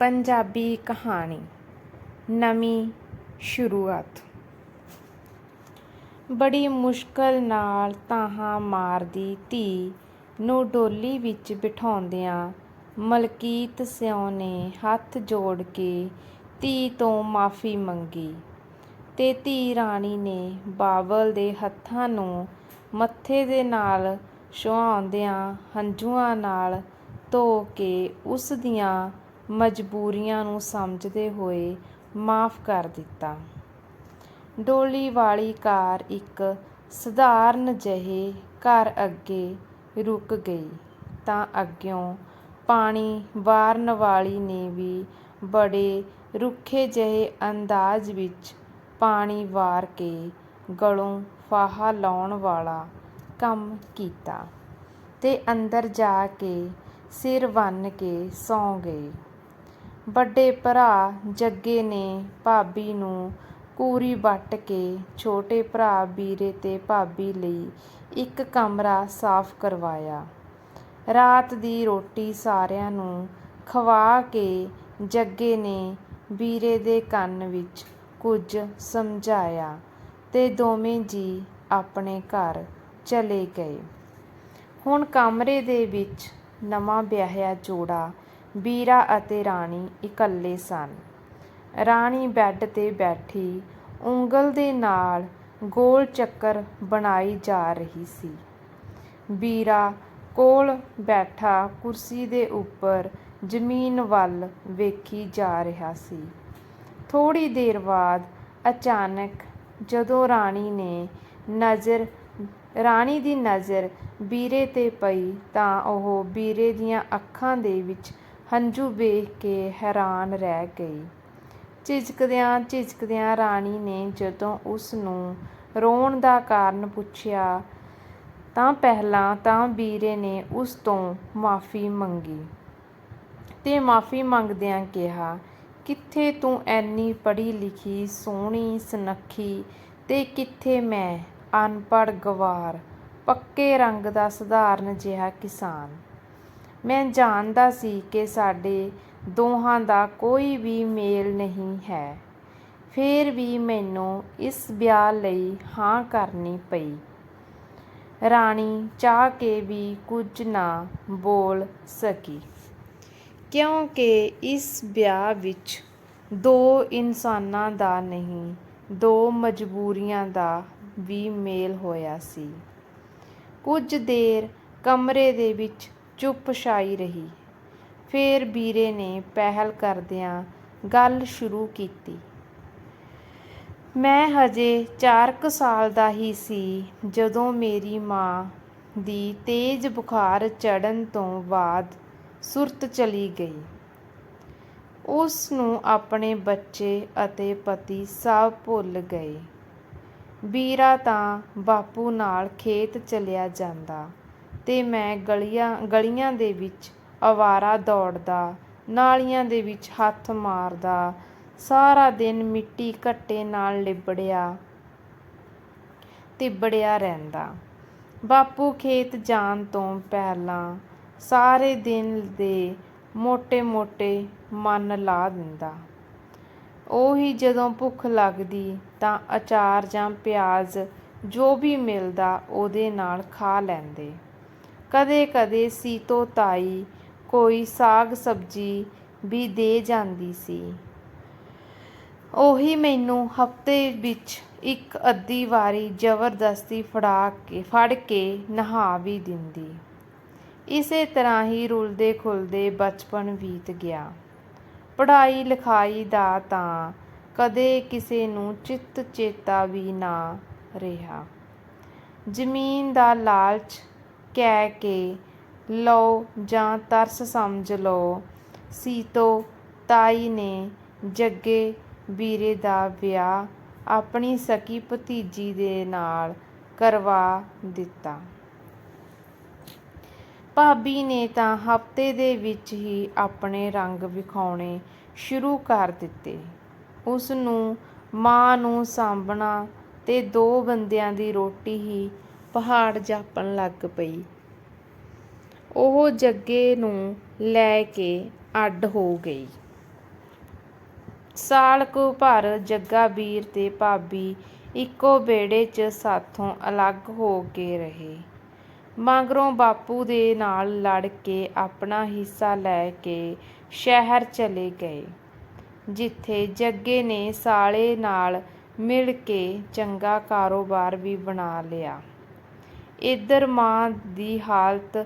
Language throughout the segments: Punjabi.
ਪੰਜਾਬੀ ਕਹਾਣੀ, ਨਵੀਂ ਸ਼ੁਰੂਆਤ। ਬੜੀ ਮੁਸ਼ਕਲ ਨਾਲ ਤਾਹਾਂ ਮਾਰਦੀ ਧੀ ਨੂੰ ਡੋਲੀ ਵਿੱਚ ਬਿਠਾਉਂਦਿਆਂ ਮਲਕੀਤ ਸਿਉਂ ਨੇ ਹੱਥ ਜੋੜ ਕੇ ਧੀ ਤੋਂ ਮਾਫ਼ੀ ਮੰਗੀ ਤੇ ਧੀ ਰਾਣੀ ਨੇ ਬਾਬਲ ਦੇ ਹੱਥਾਂ ਨੂੰ ਮੱਥੇ ਦੇ ਨਾਲ ਛੁਹਾਉਂਦਿਆਂ ਹੰਝੂਆਂ ਨਾਲ ਧੋ ਕੇ ਉਸ ਦੀਆਂ ਮਜਬੂਰੀਆਂ ਨੂੰ ਸਮਝਦੇ ਹੋਏ ਮਾਫ਼ ਕਰ ਦਿੱਤਾ। ਡੋਲੀ ਵਾਲੀ ਕਾਰ ਇੱਕ ਸਧਾਰਨ ਜਿਹੇ ਘਰ ਅੱਗੇ ਰੁਕ ਗਈ ਤਾਂ ਅੱਗਿਓਂ ਪਾਣੀ ਵਾਰਨ ਵਾਲੀ ਨੇ ਵੀ ਬੜੇ ਰੁੱਖੇ ਜਿਹੇ ਅੰਦਾਜ਼ ਵਿੱਚ ਪਾਣੀ ਵਾਰ ਕੇ ਗਲੋਂ ਫਾਹਾ ਲਾਉਣ ਵਾਲਾ ਕੰਮ ਕੀਤਾ ਤੇ ਅੰਦਰ ਜਾ ਕੇ ਸਿਰ ਬੰਨ੍ਹ ਕੇ ਸੌਂ ਗਈ। ਵੱਡੇ ਭਰਾ ਜੱਗੇ ਨੇ ਭਾਬੀ ਨੂੰ ਕੂਰੀ ਵੱਟ ਕੇ ਛੋਟੇ ਭਰਾ ਵੀਰੇ ਤੇ ਭਾਬੀ ਲਈ ਇੱਕ ਕਮਰਾ ਸਾਫ਼ ਕਰਵਾਇਆ। ਰਾਤ ਦੀ ਰੋਟੀ ਸਾਰਿਆਂ ਨੂੰ ਖਵਾ ਕੇ ਜੱਗੇ ਨੇ ਵੀਰੇ ਦੇ ਕੰਨ ਵਿੱਚ ਕੁਝ ਸਮਝਾਇਆ ਤੇ ਦੋਵੇਂ ਜੀਅ ਆਪਣੇ ਘਰ ਚਲੇ ਗਏ। ਹੁਣ ਕਮਰੇ ਦੇ ਵਿੱਚ ਨਵਾਂ ਵਿਆਹਿਆ ਜੋੜਾ ਵੀਰਾ ਅਤੇ ਰਾਣੀ ਇਕੱਲੇ ਸਨ। ਰਾਣੀ ਬੈੱਡ ਤੇ ਬੈਠੀ ਉਂਗਲ ਦੇ ਨਾਲ ਗੋਲ ਚੱਕਰ ਬਣਾਈ ਜਾ ਰਹੀ ਸੀ। ਵੀਰਾ ਕੋਲ ਬੈਠਾ ਕੁਰਸੀ ਦੇ ਉੱਪਰ ਜ਼ਮੀਨ ਵੱਲ ਵੇਖੀ ਜਾ ਰਿਹਾ ਸੀ। ਥੋੜ੍ਹੀ ਦੇਰ ਬਾਅਦ ਅਚਾਨਕ ਜਦੋਂ ਰਾਣੀ ਨੇ ਨਜ਼ਰ, ਰਾਣੀ ਦੀ ਨਜ਼ਰ ਵੀਰੇ ਤੇ ਪਈ ਤਾਂ ਉਹ ਵੀਰੇ ਦੀਆਂ ਅੱਖਾਂ ਦੇ ਵਿੱਚ ਹੰਝੂ ਵੇਖ ਕੇ ਹੈਰਾਨ ਰਹਿ ਗਈ। ਝਿਜਕਦਿਆਂ ਝਿਜਕਦਿਆਂ ਰਾਣੀ ਨੇ ਜਦੋਂ ਉਸ ਨੂੰ ਰੋਣ ਦਾ ਕਾਰਨ ਪੁੱਛਿਆ ਤਾਂ ਪਹਿਲਾਂ ਤਾਂ ਵੀਰੇ ਨੇ ਉਸ ਤੋਂ ਮਾਫ਼ੀ ਮੰਗੀ ਤੇ ਮਾਫ਼ੀ ਮੰਗਦਿਆਂ ਕਿਹਾ, "ਕਿੱਥੇ ਤੂੰ ਐਨੀ ਪੜ੍ਹੀ ਲਿਖੀ, ਸੋਹਣੀ ਸੁਨੱਖੀ ਤੇ ਕਿੱਥੇ ਮੈਂ, ਅਨਪੜ੍ਹ ਗਵਾਰ ਪੱਕੇ ਰੰਗ ਦਾ ਸਧਾਰਨ ਜਿਹਾ ਕਿਸਾਨ। ਮੈਂ ਜਾਣਦਾ ਸੀ ਕਿ ਸਾਡੇ ਦੋਹਾਂ ਦਾ ਕੋਈ ਵੀ ਮੇਲ ਨਹੀਂ ਹੈ, ਫਿਰ ਵੀ ਮੈਨੂੰ ਇਸ ਵਿਆਹ ਲਈ ਹਾਂ ਕਰਨੀ ਪਈ।" ਰਾਣੀ ਚਾਹ ਕੇ ਵੀ ਕੁਝ ਨਾ ਬੋਲ ਸਕੀ। ਕਿਉਂਕਿ ਇਸ ਵਿਆਹ ਵਿੱਚ ਦੋ ਇਨਸਾਨਾਂ ਦਾ ਨਹੀਂ, ਦੋ ਮਜਬੂਰੀਆਂ ਦਾ ਵੀ ਮੇਲ ਹੋਇਆ ਸੀ। ਕੁਝ ਦੇਰ ਕਮਰੇ ਦੇ ਵਿੱਚ ਚੁੱਪ ਛਾਈ ਰਹੀ। ਫੇਰ ਵੀਰੇ ਨੇ ਪਹਿਲ ਕਰਦਿਆਂ ਗੱਲ ਸ਼ੁਰੂ ਕੀਤੀ। "ਮੈਂ ਹਜੇ ਚਾਰ ਕੁ ਸਾਲ ਦਾ ਹੀ ਸੀ ਜਦੋਂ ਮੇਰੀ ਮਾਂ ਦੀ ਤੇਜ਼ ਬੁਖ਼ਾਰ ਚੜ੍ਹਨ ਤੋਂ ਬਾਅਦ ਸੁਰਤ ਚਲੀ ਗਈ। ਉਸ ਨੂੰ ਆਪਣੇ ਬੱਚੇ ਅਤੇ ਪਤੀ ਸਭ ਭੁੱਲ ਗਏ। ਵੀਰਾ ਤਾਂ ਬਾਪੂ ਨਾਲ ਖੇਤ ਚਲਿਆ ਜਾਂਦਾ ਅਤੇ ਮੈਂ ਗਲੀਆਂ ਗਲੀਆਂ ਦੇ ਵਿੱਚ ਅਵਾਰਾ ਦੌੜਦਾ, ਨਾਲੀਆਂ ਦੇ ਵਿੱਚ ਹੱਥ ਮਾਰਦਾ, ਸਾਰਾ ਦਿਨ ਮਿੱਟੀ ਘੱਟੇ ਨਾਲ ਲਿਬੜਿਆ ਤਿੱਬੜਿਆ ਰਹਿੰਦਾ। ਬਾਪੂ ਖੇਤ ਜਾਣ ਤੋਂ ਪਹਿਲਾਂ ਸਾਰੇ ਦਿਨ ਦੇ ਮੋਟੇ-ਮੋਟੇ ਮੰਨ ਲਾ ਦਿੰਦਾ। ਉਹੀ ਜਦੋਂ ਭੁੱਖ ਲੱਗਦੀ ਤਾਂ ਅਚਾਰ ਜਾਂ ਪਿਆਜ਼ ਜੋ ਵੀ ਮਿਲਦਾ ਉਹਦੇ ਨਾਲ ਖਾ ਲੈਂਦੇ। ਕਦੇ-ਕਦੇ ਸੀਤੋ ਤਾਈ ਕੋਈ ਸਾਗ-ਸਬਜ਼ੀ ਵੀ ਦੇ ਜਾਂਦੀ ਸੀ। ਉਹੀ ਮੈਨੂੰ ਹਫ਼ਤੇ ਵਿੱਚ ਇੱਕ ਅੱਧੀ ਵਾਰੀ ਜ਼ਬਰਦਸਤੀ ਫੜਾ ਕੇ, ਫੜ ਕੇ ਨਹਾ ਵੀ ਦਿੰਦੀ। ਇਸੇ ਤਰ੍ਹਾਂ ਹੀ ਰੁਲਦੇ-ਖੁਲਦੇ ਬਚਪਨ ਬੀਤ ਗਿਆ। ਪੜ੍ਹਾਈ-ਲਿਖਾਈ ਦਾ ਤਾਂ ਕਦੇ ਕਿਸੇ ਨੂੰ ਚਿੱਤ ਚੇਤਾ ਵੀ ਨਾ ਰਿਹਾ। ਜ਼ਮੀਨ ਦਾ ਲਾਲਚ ਕਹਿ ਕੇ ਲਓ ਜਾਂ ਤਰਸ ਸਮਝ ਲਓ, ਸੀਤੋ ਤਾਈ ਨੇ ਜੱਗੇ ਵੀਰੇ ਦਾ ਵਿਆਹ ਆਪਣੀ ਸਕੀ ਭਤੀਜੀ ਦੇ ਨਾਲ ਕਰਵਾ ਦਿੱਤਾ। ਭਾਬੀ ਨੇ ਤਾਂ ਹਫ਼ਤੇ ਦੇ ਵਿੱਚ ਹੀ ਆਪਣੇ ਰੰਗ ਵਿਖਾਉਣੇ ਸ਼ੁਰੂ ਕਰ ਦਿੱਤੇ। ਉਸ ਨੂੰ ਮਾਂ ਨੂੰ ਸਾਂਭਣਾ ਤੇ ਦੋ ਬੰਦਿਆਂ ਦੀ ਰੋਟੀ ਹੀ ਪਹਾੜ ਜਾਪਣ ਲੱਗ ਪਈ। ਉਹ ਜੱਗੇ ਨੂੰ ਲੈ ਕੇ ਅੱਡ ਹੋ ਗਈ। ਸਾਲ ਕੁ ਭਰ ਜੱਗਾ ਵੀਰ ਤੇ ਭਾਬੀ ਇੱਕੋ ਬੇੜੇ 'ਚ ਸਾਥੋਂ ਅਲੱਗ ਹੋ ਕੇ ਰਹੇ। ਮਗਰੋਂ ਬਾਪੂ ਦੇ ਨਾਲ ਲੜ ਕੇ ਆਪਣਾ ਹਿੱਸਾ ਲੈ ਕੇ ਸ਼ਹਿਰ ਚਲੇ ਗਏ, ਜਿੱਥੇ ਜੱਗੇ ਨੇ ਸਾਲੇ ਨਾਲ ਮਿਲ ਕੇ ਚੰਗਾ ਕਾਰੋਬਾਰ ਵੀ ਬਣਾ ਲਿਆ। ਇੱਧਰ ਮਾਂ ਦੀ ਹਾਲਤ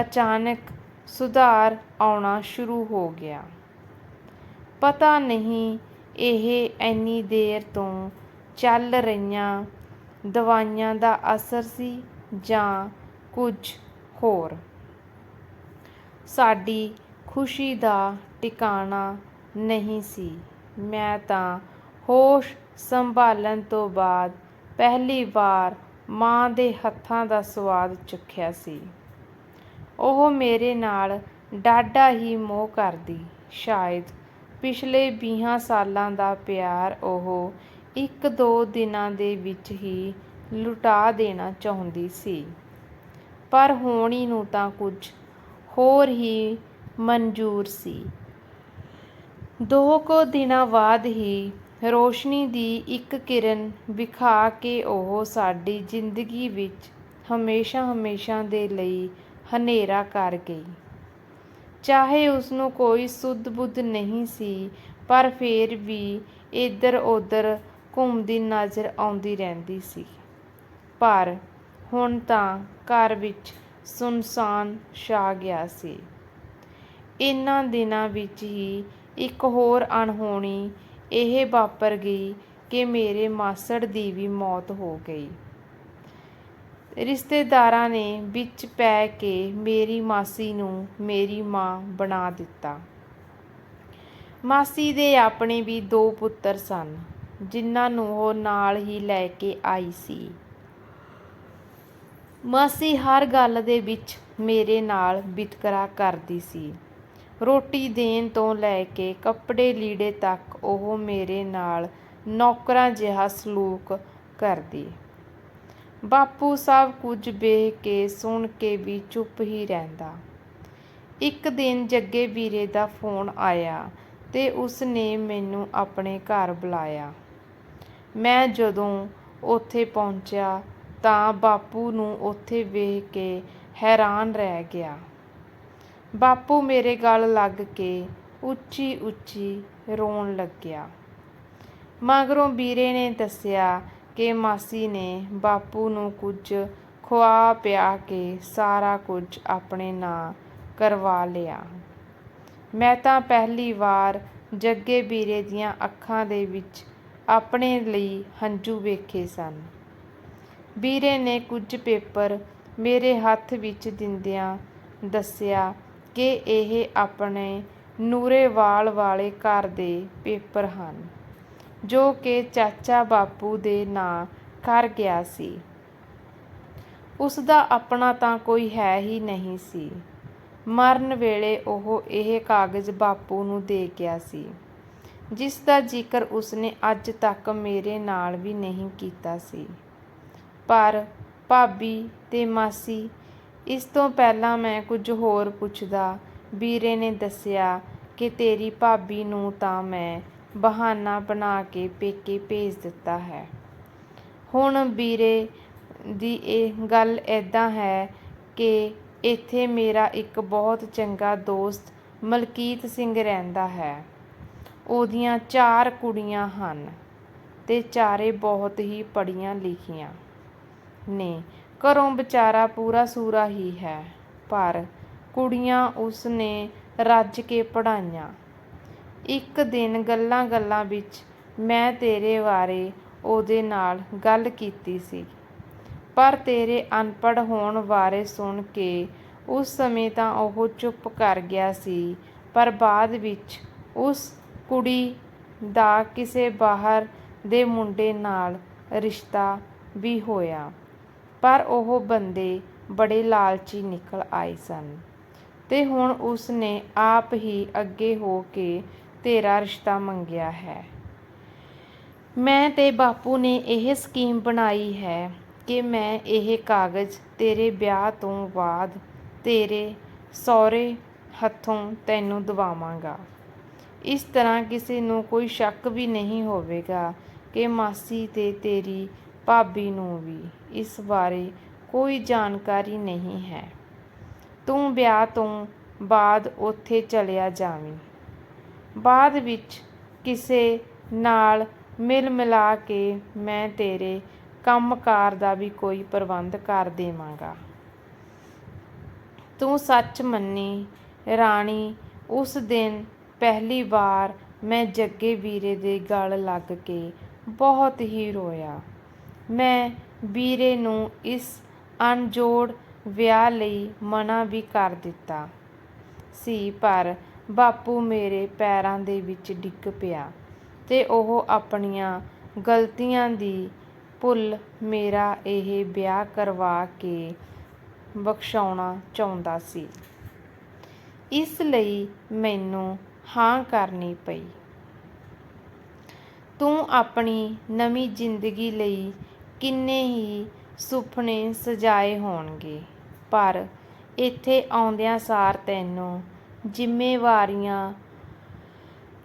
ਅਚਾਨਕ ਸੁਧਾਰ ਆਉਣਾ ਸ਼ੁਰੂ ਹੋ ਗਿਆ। ਪਤਾ ਨਹੀਂ ਇਹ ਐਨੀ ਦੇਰ ਤੋਂ ਚੱਲ ਰਹੀਆਂ ਦਵਾਈਆਂ ਦਾ ਅਸਰ ਸੀ ਜਾਂ ਕੁਝ ਹੋਰ। ਸਾਡੀ ਖੁਸ਼ੀ ਦਾ ਟਿਕਾਣਾ ਨਹੀਂ ਸੀ। ਮੈਂ ਤਾਂ ਹੋਸ਼ ਸੰਭਾਲਣ ਤੋਂ ਬਾਅਦ ਪਹਿਲੀ ਵਾਰ ਮਾਂ ਦੇ ਹੱਥਾਂ ਦਾ ਸਵਾਦ ਚਖਿਆ ਸੀ। ਉਹ ਮੇਰੇ ਨਾਲ ਡਾਢਾ ਹੀ ਮੋਹ ਕਰਦੀ। ਸ਼ਾਇਦ ਪਿਛਲੇ ਵੀਹਾਂ ਸਾਲਾਂ ਦਾ ਪਿਆਰ ਉਹ ਇੱਕ-ਦੋ ਦਿਨਾਂ ਦੇ ਵਿੱਚ ਹੀ ਲੁਟਾ ਦੇਣਾ ਚਾਹੁੰਦੀ ਸੀ। ਪਰ ਹੋਣੀ ਨੂੰ ਤਾਂ ਕੁਝ ਹੋਰ ਹੀ ਮਨਜ਼ੂਰ ਸੀ। ਦੋ ਕੁ ਦਿਨਾਂ ਬਾਅਦ ਹੀ ਰੌਸ਼ਨੀ ਦੀ ਇੱਕ ਕਿਰਨ ਵਿਖਾ ਕੇ ਉਹ ਸਾਡੀ ਜ਼ਿੰਦਗੀ ਵਿੱਚ ਹਮੇਸ਼ਾ-ਹਮੇਸ਼ਾ ਦੇ ਲਈ ਹਨੇਰਾ ਕਰ ਗਈ। ਚਾਹੇ ਉਸਨੂੰ ਕੋਈ ਸੁੱਧ-ਬੁੱਧ ਨਹੀਂ ਸੀ, ਪਰ ਫੇਰ ਵੀ ਇੱਧਰ-ਉੱਧਰ ਘੁੰਮਦੀ ਨਜ਼ਰ ਆਉਂਦੀ ਰਹਿੰਦੀ ਸੀ। ਪਰ ਹੁਣ ਤਾਂ ਘਰ ਵਿੱਚ ਸੁੰਨਸਾਨ ਛਾ ਗਿਆ ਸੀ। ਇਨ੍ਹਾਂ ਦਿਨਾਂ ਵਿੱਚ ਹੀ ਇੱਕ ਹੋਰ ਅਣਹੋਣੀ ਇਹ ਵਾਪਰ ਗਈ ਕਿ ਮੇਰੇ ਮਾਸੜ ਦੀ ਵੀ ਮੌਤ ਹੋ ਗਈ। ਰਿਸ਼ਤੇਦਾਰਾਂ ਨੇ ਵਿੱਚ ਪੈ ਕੇ ਮੇਰੀ ਮਾਸੀ ਨੂੰ ਮੇਰੀ ਮਾਂ ਬਣਾ ਦਿੱਤਾ। ਮਾਸੀ ਦੇ ਆਪਣੇ ਵੀ ਦੋ ਪੁੱਤਰ ਸਨ, ਜਿਨ੍ਹਾਂ ਨੂੰ ਉਹ ਨਾਲ ਹੀ ਲੈ ਕੇ ਆਈ ਸੀ। ਮਾਸੀ ਹਰ ਗੱਲ ਦੇ ਵਿੱਚ ਮੇਰੇ ਨਾਲ ਵਿਤਕਰਾ ਕਰਦੀ ਸੀ। ਰੋਟੀ ਦੇਣ ਤੋਂ ਲੈ ਕੇ ਕੱਪੜੇ-ਲੀੜੇ ਤੱਕ ਉਹ ਮੇਰੇ ਨਾਲ ਨੌਕਰਾਂ ਜਿਹਾ ਸਲੂਕ ਕਰਦੀ। ਬਾਪੂ ਸਭ ਕੁਝ ਵੇਖ ਕੇ, ਸੁਣ ਕੇ ਵੀ ਚੁੱਪ ਹੀ ਰਹਿੰਦਾ। ਇੱਕ ਦਿਨ ਜੱਗੇ ਵੀਰੇ ਦਾ ਫ਼ੋਨ ਆਇਆ ਤੇ ਉਸ ਨੇ ਮੈਨੂੰ ਆਪਣੇ ਘਰ ਬੁਲਾਇਆ। ਮੈਂ ਜਦੋਂ ਉੱਥੇ ਪਹੁੰਚਿਆ ਤਾਂ ਬਾਪੂ ਨੂੰ ਉੱਥੇ ਵੇਖ ਕੇ ਹੈਰਾਨ ਰਹਿ ਗਿਆ। ਬਾਪੂ ਮੇਰੇ ਗਲ ਲੱਗ ਕੇ ਉੱਚੀ-ਉੱਚੀ ਰੋਣ ਲੱਗਿਆ। ਮਗਰੋਂ ਵੀਰੇ ਨੇ ਦੱਸਿਆ ਕਿ ਮਾਸੀ ਨੇ ਬਾਪੂ ਨੂੰ ਕੁਝ ਖੁਆ-ਪਿਆ ਕੇ ਸਾਰਾ ਕੁਝ ਆਪਣੇ ਨਾਂ ਕਰਵਾ ਲਿਆ। ਮੈਂ ਤਾਂ ਪਹਿਲੀ ਵਾਰ ਜੱਗੇ ਵੀਰੇ ਦੀਆਂ ਅੱਖਾਂ ਦੇ ਵਿੱਚ ਆਪਣੇ ਲਈ ਹੰਝੂ ਵੇਖੇ ਸਨ। ਵੀਰੇ ਨੇ ਕੁਝ ਪੇਪਰ ਮੇਰੇ ਹੱਥ ਵਿੱਚ ਦਿੰਦਿਆਂ ਦੱਸਿਆ ਕਿ ਇਹ ਆਪਣੇ ਨੂਰੇਵਾਲ ਵਾਲੇ ਘਰ ਦੇ ਪੇਪਰ ਹਨ, ਜੋ ਕਿ ਚਾਚਾ ਬਾਪੂ ਦੇ ਨਾਂ ਕਰ ਗਿਆ ਸੀ। ਉਸਦਾ ਆਪਣਾ ਤਾਂ ਕੋਈ ਹੈ ਹੀ ਨਹੀਂ ਸੀ। ਮਰਨ ਵੇਲੇ ਉਹ ਇਹ ਕਾਗਜ਼ ਬਾਪੂ ਨੂੰ ਦੇ ਗਿਆ ਸੀ, ਜਿਸ ਦਾ ਜ਼ਿਕਰ ਉਸਨੇ ਅੱਜ ਤੱਕ ਮੇਰੇ ਨਾਲ ਵੀ ਨਹੀਂ ਕੀਤਾ ਸੀ। ਪਰ ਭਾਬੀ ਤੇ ਮਾਸੀ, ਇਸ ਤੋਂ ਪਹਿਲਾਂ ਮੈਂ ਕੁਝ ਹੋਰ ਪੁੱਛਦਾ, ਵੀਰੇ ਨੇ ਦੱਸਿਆ ਕਿ ਤੇਰੀ ਭਾਬੀ ਨੂੰ ਤਾਂ ਮੈਂ ਬਹਾਨਾ ਬਣਾ ਕੇ ਪੇਕੇ ਭੇਜ ਦਿੱਤਾ ਹੈ। ਹੁਣ ਵੀਰੇ ਦੀ ਇਹ ਗੱਲ ਏਦਾਂ ਹੈ ਕਿ ਇੱਥੇ ਮੇਰਾ ਇੱਕ ਬਹੁਤ ਚੰਗਾ ਦੋਸਤ ਮਲਕੀਤ ਸਿੰਘ ਰਹਿੰਦਾ ਹੈ। ਉਹਦੀਆਂ ਚਾਰ ਕੁੜੀਆਂ ਹਨ ਤੇ ਚਾਰੇ ਬਹੁਤ ਹੀ ਪੜ੍ਹੀਆਂ-ਲਿਖੀਆਂ ਨੇ। ਘਰੋਂ ਵਿਚਾਰਾ ਪੂਰਾ-ਸੂਰਾ ਹੀ ਹੈ, ਪਰ ਕੁੜੀਆਂ ਉਸ ਨੇ ਰੱਜ ਕੇ ਪੜ੍ਹਾਈਆਂ। ਇੱਕ ਦਿਨ ਗੱਲਾਂ-ਗੱਲਾਂ ਵਿੱਚ ਮੈਂ ਤੇਰੇ ਬਾਰੇ ਉਹਦੇ ਨਾਲ ਗੱਲ ਕੀਤੀ ਸੀ, ਪਰ ਤੇਰੇ ਅਨਪੜ੍ਹ ਹੋਣ ਬਾਰੇ ਸੁਣ ਕੇ ਉਸ ਸਮੇਂ ਤਾਂ ਉਹ ਚੁੱਪ ਕਰ ਗਿਆ ਸੀ, ਪਰ ਬਾਅਦ ਵਿੱਚ ਉਸ ਕੁੜੀ ਦਾ ਕਿਸੇ ਬਾਹਰ ਦੇ ਮੁੰਡੇ ਨਾਲ ਰਿਸ਼ਤਾ ਵੀ ਹੋਇਆ, ਪਰ ਉਹ ਬੰਦੇ ਬੜੇ ਲਾਲਚੀ ਨਿਕਲ ਆਏ ਸਨ ਤੇ ਹੁਣ ਉਸ ਨੇ ਆਪ ਹੀ ਅੱਗੇ ਹੋ ਕੇ ਤੇਰਾ ਰਿਸ਼ਤਾ ਮੰਗਿਆ ਹੈ। ਮੈਂ ਤੇ ਬਾਪੂ ਨੇ ਇਹ ਸਕੀਮ ਬਣਾਈ ਹੈ ਕਿ ਮੈਂ ਇਹ ਕਾਗਜ਼ ਤੇਰੇ ਵਿਆਹ ਤੋਂ ਬਾਅਦ ਤੇਰੇ ਸਹੁਰੇ ਹੱਥੋਂ ਤੈਨੂੰ ਦਵਾਵਾਂਗਾ। ਇਸ ਤਰ੍ਹਾਂ ਕਿਸੇ ਨੂੰ ਕੋਈ ਸ਼ੱਕ ਵੀ ਨਹੀਂ ਹੋਵੇਗਾ ਕਿ ਮਾਸੀ ਤੇ ਤੇਰੀ ਭਾਬੀ ਨੂੰ ਵੀ ਇਸ ਬਾਰੇ ਕੋਈ ਜਾਣਕਾਰੀ ਨਹੀਂ ਹੈ। ਤੂੰ ਵਿਆਹ ਤੋਂ ਬਾਅਦ ਉੱਥੇ ਚਲਿਆ ਜਾਵੀਂ। ਬਾਅਦ ਵਿੱਚ ਕਿਸੇ ਨਾਲ ਮਿਲ ਮਿਲਾ ਕੇ ਮੈਂ ਤੇਰੇ ਕੰਮਕਾਰ ਦਾ ਵੀ ਕੋਈ ਪ੍ਰਬੰਧ ਕਰ ਦੇਵਾਂਗਾ। ਤੂੰ ਸੱਚ ਮੰਨੀ ਰਾਣੀ, ਉਸ ਦਿਨ ਪਹਿਲੀ ਵਾਰ ਮੈਂ ਜੱਗੇ ਵੀਰੇ ਦੇ ਗਲ ਲੱਗ ਕੇ ਬਹੁਤ ਹੀ ਰੋਇਆ। ਮੈਂ ਵੀਰੇ ਨੂੰ ਇਸ ਅਣਜੋੜ ਵਿਆਹ ਲਈ ਮਨਾ ਵੀ ਕਰ ਦਿੱਤਾ ਸੀ, ਪਰ ਬਾਪੂ ਮੇਰੇ ਪੈਰਾਂ ਦੇ ਵਿੱਚ ਡਿੱਗ ਪਿਆ ਤੇ ਉਹ ਆਪਣੀਆਂ ਗਲਤੀਆਂ ਦੀ ਭੁੱਲ ਮੇਰਾ ਇਹ ਵਿਆਹ ਕਰਵਾ ਕੇ ਬਖਸ਼ਾਉਣਾ ਚਾਹੁੰਦਾ ਸੀ। ਇਸ ਲਈ ਮੈਨੂੰ ਹਾਂ ਕਰਨੀ ਪਈ। ਤੂੰ ਆਪਣੀ ਨਵੀਂ ਜ਼ਿੰਦਗੀ ਲਈ ਕਿੰਨੇ ਹੀ ਸੁਪਨੇ ਸਜਾਏ ਹੋਣਗੇ। ਪਰ ਇੱਥੇ ਆਉਂਦਿਆਂ ਸਾਰ ਤੈਨੂੰ ਜ਼ਿੰਮੇਵਾਰੀਆਂ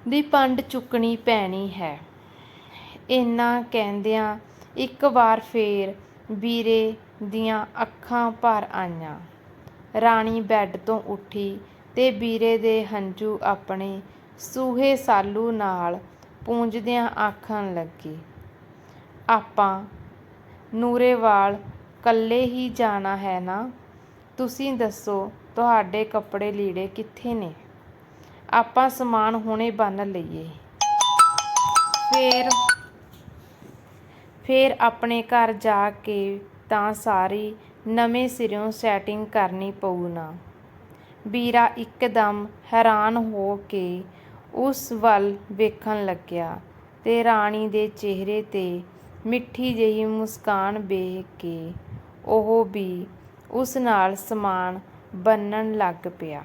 ਦੀ ਪੰਡ ਚੁੱਕਣੀ ਪੈਣੀ ਹੈ। ਇੰਨਾ ਕਹਿੰਦਿਆਂ ਇੱਕ ਵਾਰ ਫੇਰ ਵੀਰੇ ਦੀਆਂ ਅੱਖਾਂ ਭਰ ਆਈਆਂ। ਰਾਣੀ ਬੈੱਡ ਤੋਂ ਉੱਠੀ ਤੇ ਵੀਰੇ ਦੇ ਹੰਝੂ ਆਪਣੇ ਸੂਹੇ ਸਾਲੂ ਨਾਲ ਪੂੰਝਦਿਆਂ ਆਖਣ ਲੱਗੀ, ਆਪਾਂ ਨੂਰੇਵਾਲ ਕੱਲੇ ਹੀ ਜਾਣਾ ਹੈ ਨਾ? ਤੁਸੀਂ ਦੱਸੋ, ਤੁਹਾਡੇ ਕੱਪੜੇ ਲੀੜੇ ਕਿੱਥੇ ਨੇ? ਆਪਾਂ ਸਮਾਨ ਹੁਣੇ ਬੰਨ੍ਹ ਲਈਏ। ਫੇਰ ਫੇਰ ਆਪਣੇ ਘਰ ਜਾ ਕੇ ਤਾਂ ਸਾਰੀ ਨਵੇਂ ਸਿਰਿਓਂ ਸੈਟਿੰਗ ਕਰਨੀ ਪਊ ਨਾ। ਵੀਰਾ ਇੱਕਦਮ ਹੈਰਾਨ ਹੋ ਕੇ ਉਸ ਵੱਲ ਵੇਖਣ ਲੱਗਿਆ ਤੇ ਰਾਣੀ ਦੇ ਚਿਹਰੇ ਤੇ ਮਿੱਠੀ ਜਿਹੀ ਮੁਸਕਾਨ ਵੇਖ ਕੇ ਉਹ ਵੀ ਉਸ ਨਾਲ ਸਮਾਨ ਬੰਨਣ ਲੱਗ ਪਿਆ।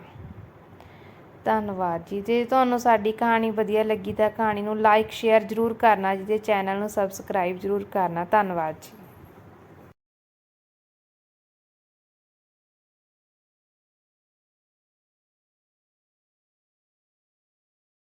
ਧੰਨਵਾਦ ਜੀ। ਜੇ ਤੁਹਾਨੂੰ ਸਾਡੀ ਕਹਾਣੀ ਵਧੀਆ ਲੱਗੀ ਤਾਂ ਕਹਾਣੀ ਨੂੰ ਲਾਈਕ ਸ਼ੇਅਰ ਜ਼ਰੂਰ ਕਰਨਾ। ਜੀ ਤੇ ਚੈਨਲ ਨੂੰ ਸਬਸਕ੍ਰਾਈਬ ਜ਼ਰੂਰ ਕਰਨਾ। ਧੰਨਵਾਦ ਜੀ।